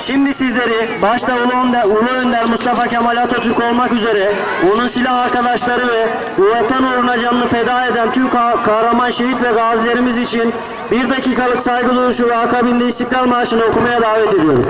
Şimdi sizleri başta Ulu Önder, Ulu Önder Mustafa Kemal Atatürk olmak üzere onun silah arkadaşları ve bu vatan uğruna canını feda eden tüm ka- kahraman şehit ve gazilerimiz için bir dakikalık saygı duruşu ve akabinde İstiklal Marşı'nı okumaya davet ediyorum.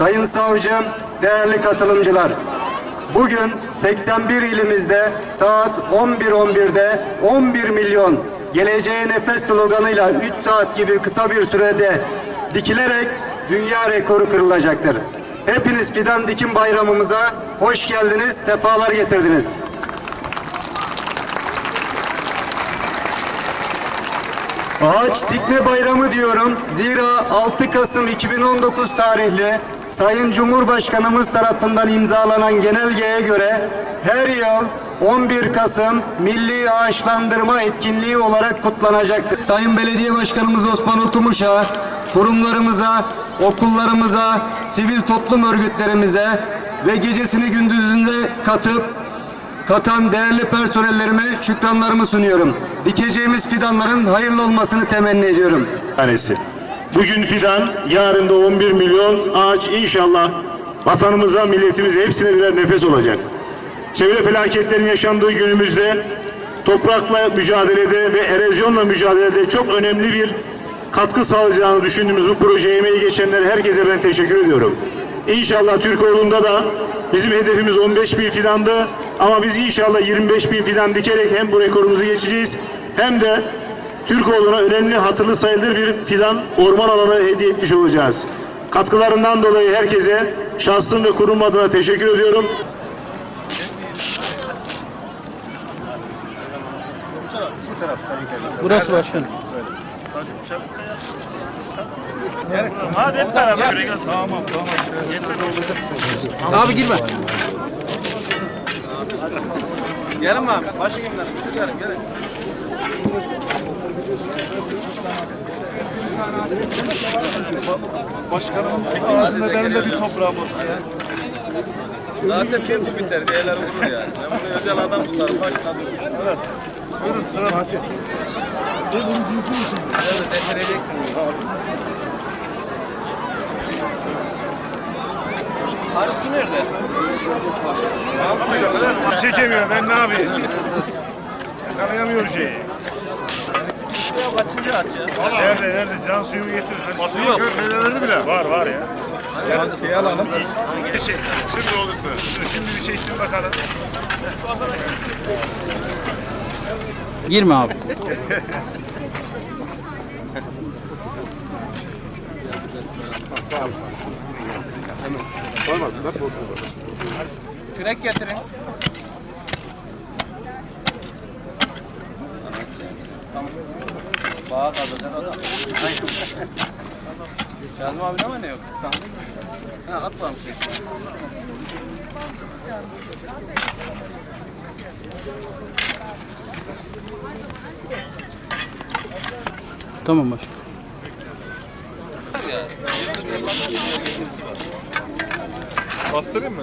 Sayın Savcım, değerli katılımcılar. Bugün 81 ilimizde saat 11.11'de 11 milyon geleceğe nefes sloganıyla 3 saat gibi kısa bir sürede dikilerek dünya rekoru kırılacaktır. Hepiniz Fidan Dikim Bayramımıza hoş geldiniz, sefalar getirdiniz. Ağaç dikme bayramı diyorum. Zira 6 Kasım 2019 tarihli Sayın Cumhurbaşkanımız tarafından imzalanan genelgeye göre her yıl 11 Kasım Milli Ağaçlandırma Etkinliği olarak kutlanacaktır. Sayın Belediye Başkanımız Osman Okumuş'a, kurumlarımıza, okullarımıza, sivil toplum örgütlerimize ve gecesini gündüzünde katıp katan değerli personellerime şükranlarımı sunuyorum. Dikeceğimiz fidanların hayırlı olmasını temenni ediyorum. tanesi. Bugün fidan, yarın da 11 milyon ağaç inşallah vatanımıza, milletimize hepsine birer nefes olacak. Çevre felaketlerin yaşandığı günümüzde toprakla mücadelede ve erozyonla mücadelede çok önemli bir katkı sağlayacağını düşündüğümüz bu projeye emeği geçenlere herkese ben teşekkür ediyorum. İnşallah Türkoğlu'nda da bizim hedefimiz 15 bin fidandı ama biz inşallah 25 bin fidan dikerek hem bu rekorumuzu geçeceğiz hem de Türkoğlu'na önemli hatırlı sayılır bir fidan orman alanı hediye etmiş olacağız. Katkılarından dolayı herkese şahsım ve kurum adına teşekkür ediyorum. Burası başkanım. Abi girme. Gelin abi? Başı kimler? Gelin gelin. Başkanım hepimizin benim de bir toprağım olsun ya. Zaten kendi biter. Diğerleri vurur yani. Ben bunu özel adam tutarım. Başına dursun. Buyurun sıra hadi. Nerede nerede? Çekemiyor ben ne yapayım? Yakalayamıyor şeyi. Kaçıncı? Nerede nerede can suyu getir. Verdi bile. Var var ya. Şey şey. Şimdi olursa. Şimdi bir çeksin bakalım. Girme abi. Kürek getirin. Tamam. Bağa kalacak adam. Kazım abi ne var ne yok? Tamam. Ha at var bir şey. Tamam başkanım. Bastırayım mı?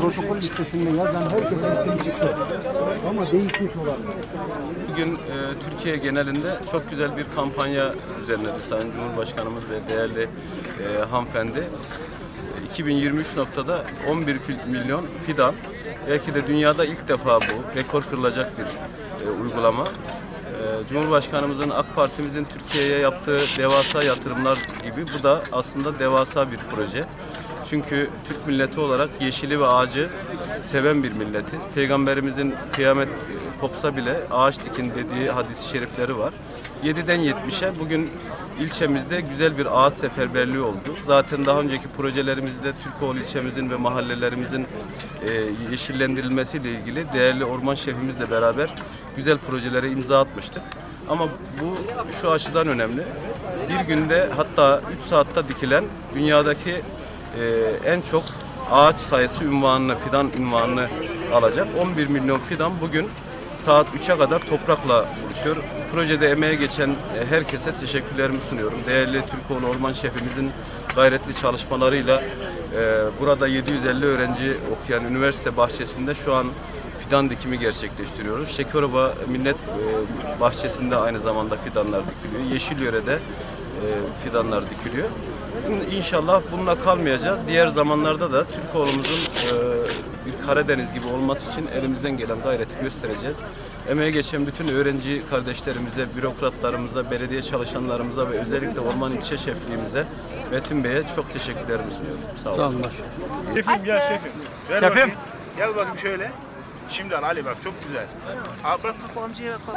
protokol listesinde yazan herkesin ismi çıktı. Ama değişmiş olan. Bugün e, Türkiye genelinde çok güzel bir kampanya düzenledi Sayın Cumhurbaşkanımız ve değerli e, hanımefendi. 2023 noktada 11 fil- milyon fidan. Belki de dünyada ilk defa bu. Rekor kırılacak bir e, uygulama. Cumhurbaşkanımızın, AK Partimizin Türkiye'ye yaptığı devasa yatırımlar gibi bu da aslında devasa bir proje. Çünkü Türk milleti olarak yeşili ve ağacı seven bir milletiz. Peygamberimizin kıyamet e, kopsa bile ağaç dikin dediği hadis-i şerifleri var. 7'den 70'e bugün ilçemizde güzel bir ağaç seferberliği oldu. Zaten daha önceki projelerimizde Türkoğlu ilçemizin ve mahallelerimizin e, yeşillendirilmesiyle ilgili değerli orman şefimizle beraber güzel projelere imza atmıştık. Ama bu şu açıdan önemli. Bir günde hatta 3 saatte dikilen dünyadaki e, en çok ağaç sayısı ünvanını, fidan ünvanını alacak. 11 milyon fidan bugün saat 3'e kadar toprakla buluşuyor. Projede emeğe geçen e, herkese teşekkürlerimi sunuyorum. Değerli Türkoğlu Orman Şefimizin gayretli çalışmalarıyla e, burada 750 öğrenci okuyan üniversite bahçesinde şu an fidan dikimi gerçekleştiriyoruz. Şekerova Millet e, Bahçesi'nde aynı zamanda fidanlar dikiliyor. Yeşilyöre'de fidanlar dikiliyor. İnşallah bununla kalmayacağız. Diğer zamanlarda da Türkoğlu'muzun e, bir Karadeniz gibi olması için elimizden gelen gayreti göstereceğiz. Emeğe geçen bütün öğrenci kardeşlerimize, bürokratlarımıza, belediye çalışanlarımıza ve özellikle Orman İlçe Şefliğimize, Metin Bey'e çok teşekkürlerimi sunuyorum. Sağ olun. Sağ olun. Şefim gel şefim. Ver bakayım. Gel bakayım şöyle. Şimdi al Ali bak çok güzel. Abi bak bak amcaya bak.